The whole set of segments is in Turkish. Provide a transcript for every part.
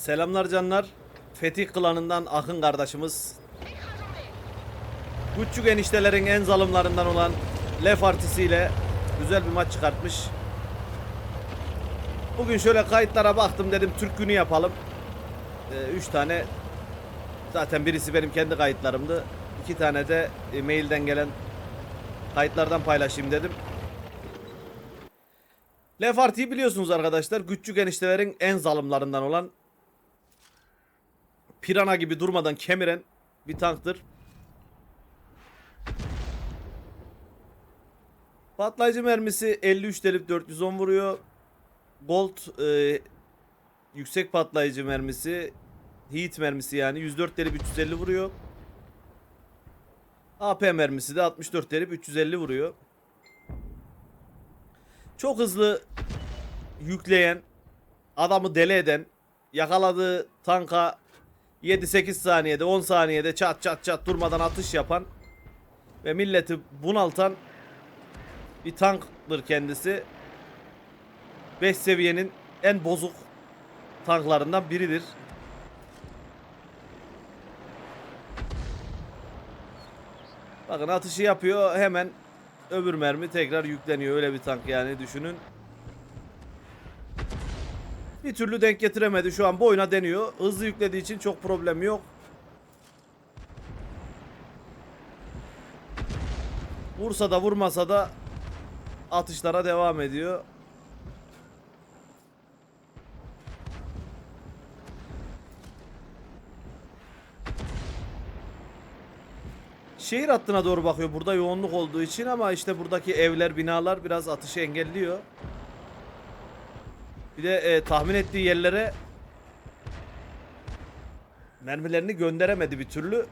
Selamlar canlar. Fetih klanından Akın kardeşimiz. Küçük eniştelerin en zalimlerinden olan Lef artisiyle güzel bir maç çıkartmış. Bugün şöyle kayıtlara baktım dedim Türk günü yapalım. 3 tane zaten birisi benim kendi kayıtlarımdı. İki tane de e, mailden gelen kayıtlardan paylaşayım dedim. Lef Arti'yi biliyorsunuz arkadaşlar. Küçük eniştelerin en zalimlerinden olan pirana gibi durmadan kemiren bir tanktır. Patlayıcı mermisi 53 delip 410 vuruyor. Bolt e, yüksek patlayıcı mermisi heat mermisi yani 104 delip 350 vuruyor. AP mermisi de 64 delip 350 vuruyor. Çok hızlı yükleyen, adamı deli eden, yakaladığı tanka 7-8 saniyede 10 saniyede çat çat çat durmadan atış yapan ve milleti bunaltan bir tanktır kendisi. 5 seviyenin en bozuk tanklarından biridir. Bakın atışı yapıyor hemen öbür mermi tekrar yükleniyor öyle bir tank yani düşünün. Bir türlü denk getiremedi şu an boyuna deniyor. Hızlı yüklediği için çok problem yok. Vursa da vurmasa da atışlara devam ediyor. Şehir hattına doğru bakıyor burada yoğunluk olduğu için ama işte buradaki evler, binalar biraz atışı engelliyor. Bir de e, tahmin ettiği yerlere mermilerini gönderemedi bir türlü.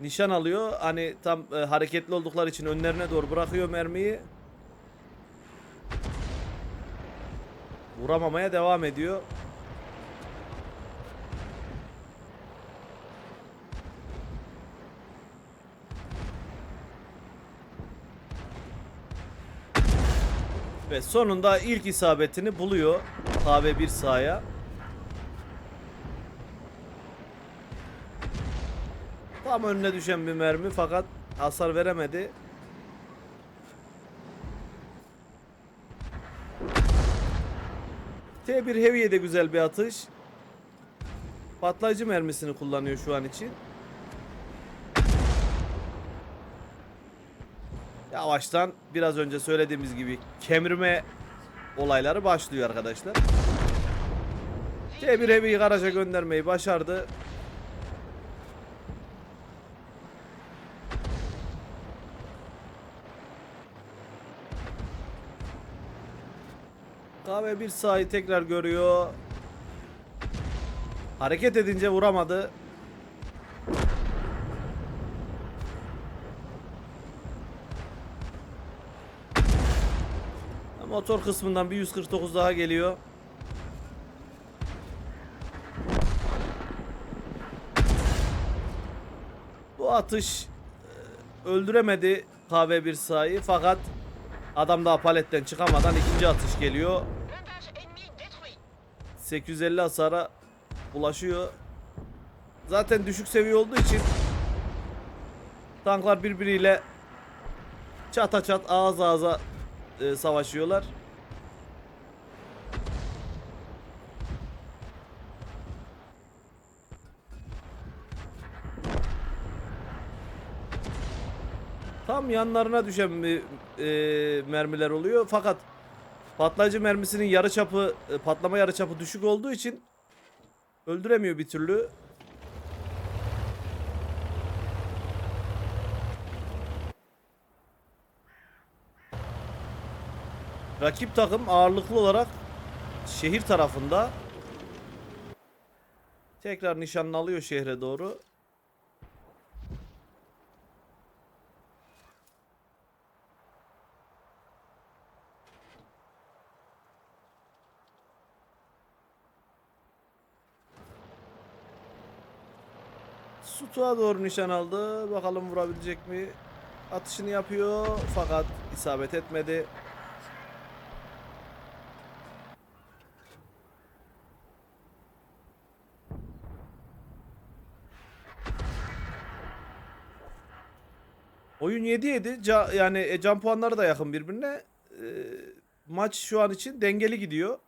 Nişan alıyor. Hani tam e, hareketli oldukları için önlerine doğru bırakıyor mermiyi. Vuramamaya devam ediyor. Ve sonunda ilk isabetini buluyor KB1 sahaya. Tam önüne düşen bir mermi fakat hasar veremedi. T1 Heavy'ye de güzel bir atış. Patlayıcı mermisini kullanıyor şu an için. Yavaştan biraz önce söylediğimiz gibi kemirme olayları başlıyor arkadaşlar. T1 Heavy'yi garaja göndermeyi başardı. Kahve bir sahayı tekrar görüyor. Hareket edince vuramadı. Motor kısmından bir 149 daha geliyor. Bu atış e, öldüremedi KV1 sahayı fakat adam daha paletten çıkamadan ikinci atış geliyor. Blindage ennemi détruit. 850 hasara ulaşıyor. Zaten düşük seviye olduğu için tanklar birbiriyle çata çat ağız ağza e, savaşıyorlar. Tam yanlarına düşen bir e, mermiler oluyor fakat patlayıcı mermisinin yarı çapı e, patlama yarı çapı düşük olduğu için öldüremiyor bir türlü. Rakip takım ağırlıklı olarak şehir tarafında. Tekrar nişanını alıyor şehre doğru. Sutuğa doğru nişan aldı. Bakalım vurabilecek mi? Atışını yapıyor fakat isabet etmedi. Oyun 7-7. Ca- yani e, can puanları da yakın birbirine. Ee, maç şu an için dengeli gidiyor.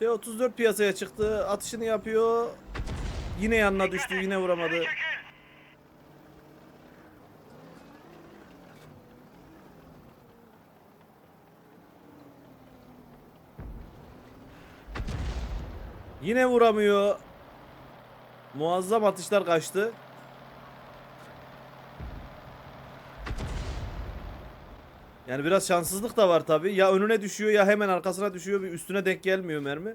T34 piyasaya çıktı. Atışını yapıyor. Yine yanına düştü. Yine vuramadı. Yine vuramıyor. Muazzam atışlar kaçtı. Yani biraz şanssızlık da var tabi. Ya önüne düşüyor ya hemen arkasına düşüyor. Bir üstüne denk gelmiyor mermi.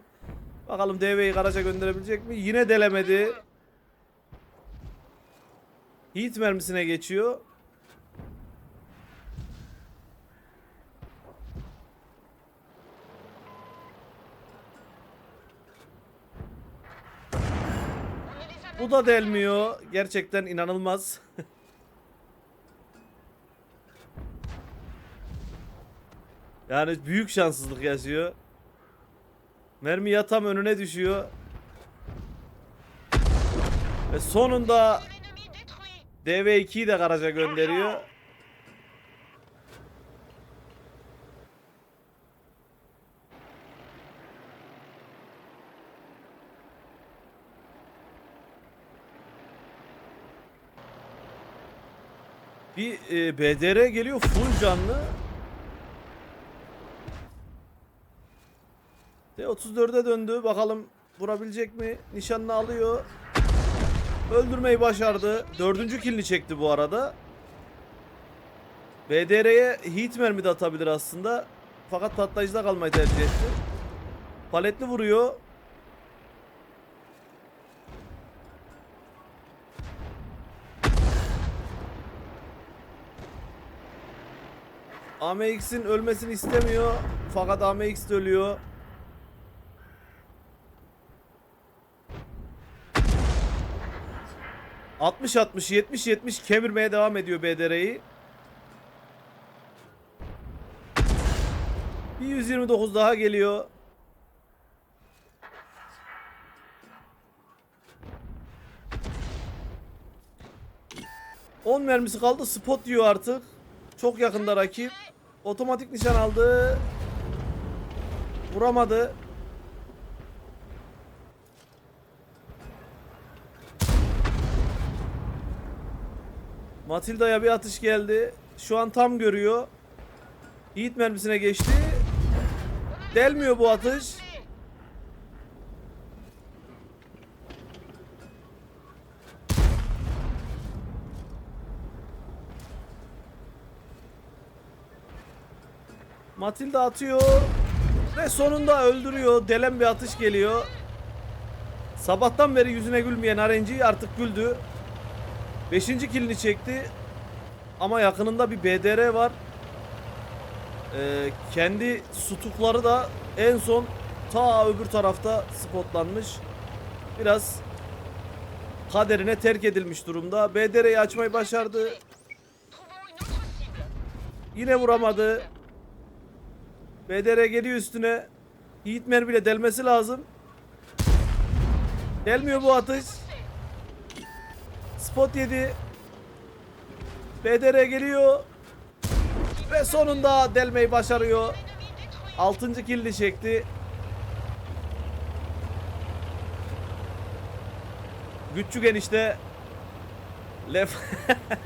Bakalım DV'yi garaja gönderebilecek mi? Yine delemedi. Heat mermisine geçiyor. Bu da delmiyor. Gerçekten inanılmaz. yani büyük şanssızlık yaşıyor. Mermi ya tam önüne düşüyor. Ve sonunda Un ennemi détruit. DV2'yi de garaja gönderiyor. Bir e, BDR geliyor full canlı. T34'e döndü. Bakalım vurabilecek mi? Nişanını alıyor. Öldürmeyi başardı. Dördüncü killini çekti bu arada. BDR'ye hit mermi de atabilir aslında. Fakat patlayıcıda kalmayı tercih etti. Paletli vuruyor. AMX'in ölmesini istemiyor. Fakat AMX de ölüyor. ...60 60 70 70 kemirmeye devam ediyor BDR'yi. Bir 129 daha geliyor. ...10 mermisi kaldı. Spot diyor artık. Çok yakında rakip. Otomatik nişan aldı. Vuramadı. Matilda'ya bir atış geldi. Şu an tam görüyor. Yiğit mermisine geçti. Delmiyor bu atış. Matilda atıyor. Ve sonunda öldürüyor. Delen bir atış geliyor. Sabahtan beri yüzüne gülmeyen RNG artık güldü. Beşinci kilini çekti. Ama yakınında bir BDR var. Ee, kendi sutukları da en son ta öbür tarafta spotlanmış. Biraz kaderine terk edilmiş durumda. BDR'yi açmayı başardı. Yine vuramadı. BDR geliyor üstüne. Yiğit mermiyle delmesi lazım. Delmiyor bu atış. Spot yedi. BDR geliyor. Ve sonunda delmeyi başarıyor. 6. killi çekti. Güççük enişte. Lef.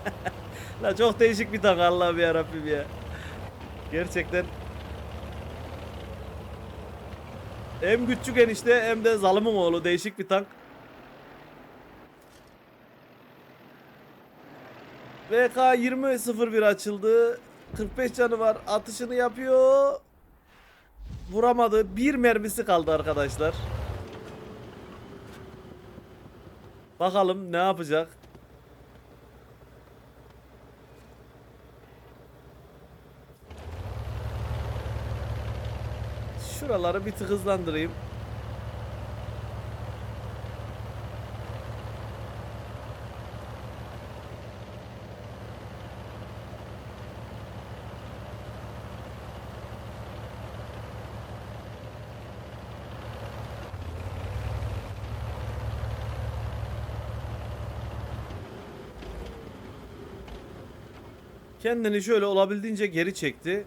La çok değişik bir tank Allah'ım ya Rabbim ya. Gerçekten. Hem Güççük enişte hem de zalımın oğlu değişik bir tank. VK 20.01 açıldı. 45 canı var. Atışını yapıyor. Vuramadı. Bir mermisi kaldı arkadaşlar. Bakalım ne yapacak. Şuraları bir tık hızlandırayım. Kendini şöyle olabildiğince geri çekti.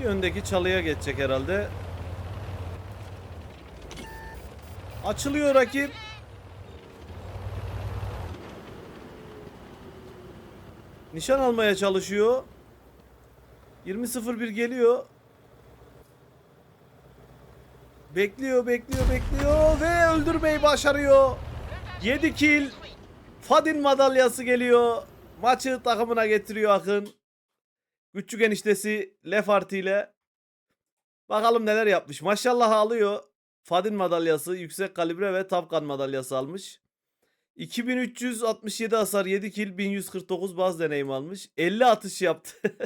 Bir öndeki çalıya geçecek herhalde. Açılıyor rakip. Nişan almaya çalışıyor. 20.01 geliyor. Bekliyor, bekliyor, bekliyor ve öldürmeyi başarıyor. 7 kill. Fadin madalyası geliyor. Maçı takımına getiriyor Akın. Küçük eniştesi Lefart ile. Bakalım neler yapmış. Maşallah alıyor. Fadin madalyası, yüksek kalibre ve Tapkan madalyası almış. 2367 hasar, 7 kill, 1149 baz deneyim almış. 50 atış yaptı.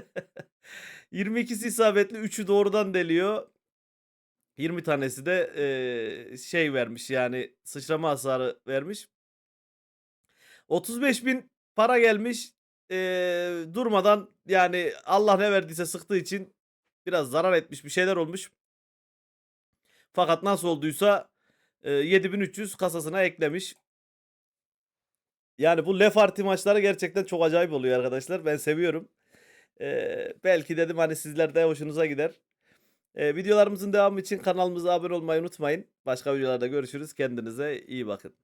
22'si isabetli, 3'ü doğrudan deliyor. 20 tanesi de eee, şey vermiş yani sıçrama hasarı vermiş. 35 bin para gelmiş. Eee, durmadan yani Allah ne verdiyse sıktığı için biraz zarar etmiş bir şeyler olmuş. Fakat nasıl olduysa eee, 7300 kasasına eklemiş. Yani bu Lefarti maçları gerçekten çok acayip oluyor arkadaşlar. Ben seviyorum. Eee, belki dedim hani sizler de hoşunuza gider. Ee, videolarımızın devamı için kanalımıza abone olmayı unutmayın. Başka videolarda görüşürüz. Kendinize iyi bakın.